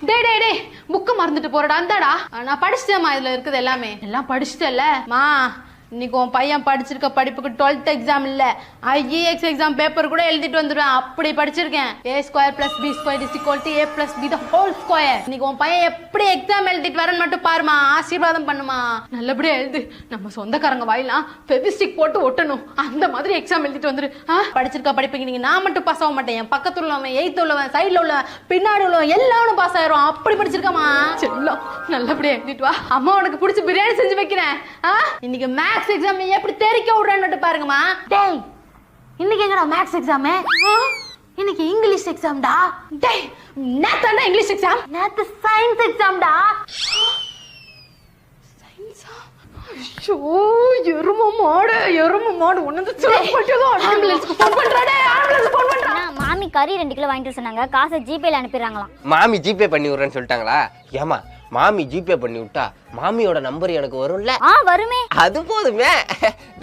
டேய் டேய் டேய் புக்கு மறந்துட்டு போறடா அந்தாடா நான் படிச்சிட்டேம்மா இதுல இருக்குது எல்லாமே. எல்லாம் படிச்சிட்டல மா இன்னைக்கு உன் பையன் படிச்சிருக்க படிப்புக்கு டுவெல்த் எக்ஸாம் இல்ல. ஐஏஎக்ஸ் எக்ஸாம் பேப்பர் கூட எழுதிட்டு வந்துடுவேன். அப்படி படிச்சிருக்கேன். A square plus B square is equal to A plus B the whole square இன்னைக்கு உன் பையன் எப்படி எக்ஸாம் எழுதிட்டு வரன்னு மட்டும் பாருமா. ஆசீர்வாதம் பண்ணுமா. நல்லபடியா எழுது. நம்ம சொந்தக்காரங்க வாயிலாம் ஃபெவிஸ்டிக் போட்டு ஒட்டணும். அந்த மாதிரி எக்ஸாம் எழுதிட்டு வந்துரு. ஆ, படிச்சிருக்க படிப்புக்கு நீங்க நான் மட்டும் பாஸ் ஆக மாட்டேன். என் பக்கத்துல உள்ளவன் எய்த் உள்ளவன் சைட்ல உள்ளவன் பின்னாடி உள்ளவன் எல்லாரும் பாஸ் ஆயிரும். அப்படி படிச்சிருக்கமா செல்லம் நல்லபடியா எழுதிட்டு வா. அம்மா உனக்கு பிடிச்ச பிரியாணி செஞ்சு வைக்கிறேன். ஆ? இன்னைக்கு மேக்ஸ் எக்ஸாம் எப்படி தெரிக்க விடுறேன்னு பாருங்கம்மா. டேய் இன்னைக்கு எங்கடா மேக்ஸ் எக்ஸாமு இன்னைக்கு இங்கிலீஷ் எக்ஸாம்டா டேய் நேத்தாண்டா இங்கிலீஷ் எக்ஸாம் நேத்து சயின்ஸ் எக்ஸாம்டா ஐயோ எரும மாடு எரும மாடு. ஒன்னு ஆம்புலன்ஸ்க்கு ஃபோன் பண்றாடே ஆம்புலன்ஸ் ஃபோன் பண்றா மாமி கறி ரெண்டு கிலோ வாங்கிட்டு சொன்னாங்க. காசை ஜிபேல அனுப்பிடுறாங்களாம். மாமி ஜிபே பண்ணி விடுறேன்னு சொல்லிட்டாங்களா? ஏமா மாமி ஜிபே பண்ணி விட்டா மாமியோட நம்பர் எனக்கு வரும்ல? ஆ வருமே. அது போதுமே.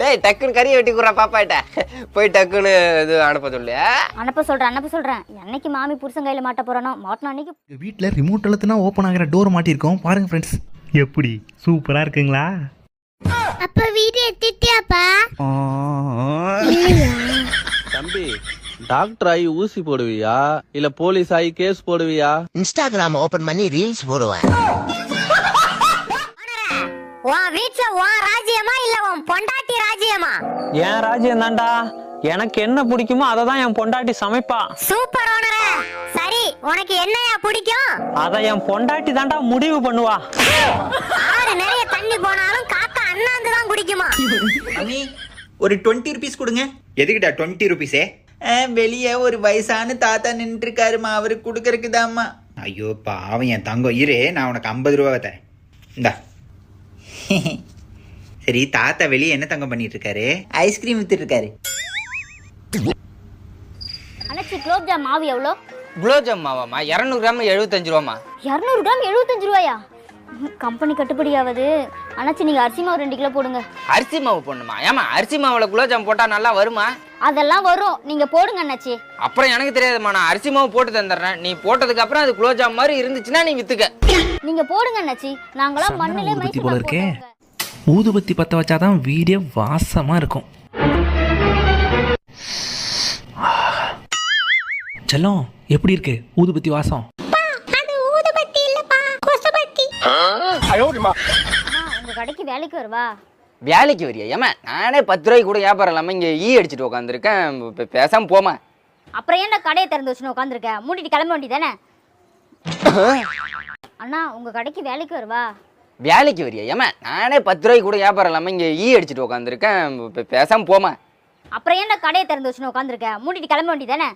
டேய் டக்குன்னு கறியை வெட்டி குடுறா பாப்பாட்ட. போய் டக்குன்னு இது அனுப்ப சொல்லு. அனுப்ப சொல்றேன் அனுப்ப சொல்றேன். என்னைக்கு மாமி புருஷன் கையில மாட்ட போறானோ மாட்டின அன்னைக்கு வீட்டில் ரிமோட் அழுத்தினா ஓப்பன் ஆகிற டோர் மாட்டியிருக்கோம். பாருங்க ஃப்ரெண்ட்ஸ் எப்படி? சூப்பராக இருக்குங்களா? அப்ப வீடு எத்திட்டியாப்பா? டாக்டர் ஆகி ஊசி போடுவியா? இல்ல போலீஸ் ஆகி கேஸ் போடுவியா? இன்ஸ்டாகிராம் ஓபன் பண்ணி ரீல்ஸ் போடுவேன். உன் வீட்ல உன் ராஜ்யமா இல்ல உன் பொண்டாட்டி ராஜ்யமா? என் ராஜ்யம் தான்டா. எனக்கு என்ன பிடிக்குமோ அதை தான் என் பொண்டாட்டி சமைப்பா. சூப்பர் ஓனர சரி உனக்கு என்னையா பிடிக்கும்? அதை என் பொண்டாட்டி தான்டா முடிவு பண்ணுவா. ஆறு நிறைய தண்ணி போனாலும் காக்கா அண்ணாந்து தான் குடிக்குமா? ஒரு டுவெண்ட்டி ருபீஸ் கொடுங்க. எதுக்கிட்டா டுவெண்ட்டி ருபீஸே? வெளியே ஒரு வயசான தாத்தா நின்றுட்டு இருக்காருமா அவருக்கு கொடுக்கறதுக்கு ஐயோ பாவம் என் தங்கம். இரு நான் உனக்கு ஐம்பது ரூபா தரேன். இந்தா. சரி தாத்தா வெளியே என்ன தங்கம் பண்ணிட்டு இருக்காரு ஐஸ்கிரீம் வித்துட்டு இருக்காரு அண்ணாச்சி குலோப் ஜாம் மாவு எவ்வளோ? குலோப்ஜாம் மாவாமா இரநூறு கிராம் எழுபத்தஞ்சு ரூபாமா இரநூறு கிராம் எழுபத்தஞ்சு ரூபாயா? கம்பெனி கட்டுப்படி ஆகுது அண்ணாச்சி நீங்க அரிசி மாவு ரெண்டு கிலோ போடுங்க. அரிசி மாவு போடணுமா? ஏமா அரிசி மாவுல குலோப்ஜாம் போட்டா நல்லா வருமா? அதெல்லாம் வரும். நீங்க போடுங்க அண்ணாச்சி. அப்புறம் எனக்கு தெரியாதுமா நான் அரிசி மாவு போட்டு தந்துடுறேன். நீ போட்டதுக்கு அப்புறம் அது குலோப்ஜாம் மாதிரி இருந்துச்சுன்னா நீ வித்துக்க. நீங்க போடுங்க அண்ணாச்சி. நாங்களாம் மண்ணிலே ஊதுபத்தி போல இருக்கே. ஊதுபத்தி பற்ற வச்சாதான் வீடியோ வாசமாக இருக்கும். செல்லம் எப்படி இருக்கு? ஊதுபத்தி வாசம் அம்மா, உங்க கடைக்கு வேலைக்கு வருவா? வேலைக்கு வரியா? ஏமா நானே பத்து ரூபாய்க்கு கூட வியாபாரம் இல்லாம இங்க ஈ அடிச்சுட்டு உட்காந்துருக்கேன் பேசாம போமா அப்புறம் ஏன்டா கடையை திறந்து வச்சுன்னு உட்காந்துருக்க மூடிட்டு கிளம்ப வேண்டியதானே அண்ணா உங்க கடைக்கு வேலைக்கு வருவா? வேலைக்கு வரியா? ஏமா நானே பத்து ரூபாய்க்கு கூட வியாபாரம் இல்லாம இங்க ஈ அடிச்சுட்டு உட்காந்துருக்கேன் பேசாம போமா அப்புறம் ஏன்டா கடையை திறந்து வச்சுன்னு உட்காந்துருக்க மூடிட்டு கிளம்ப வேண்டியதானே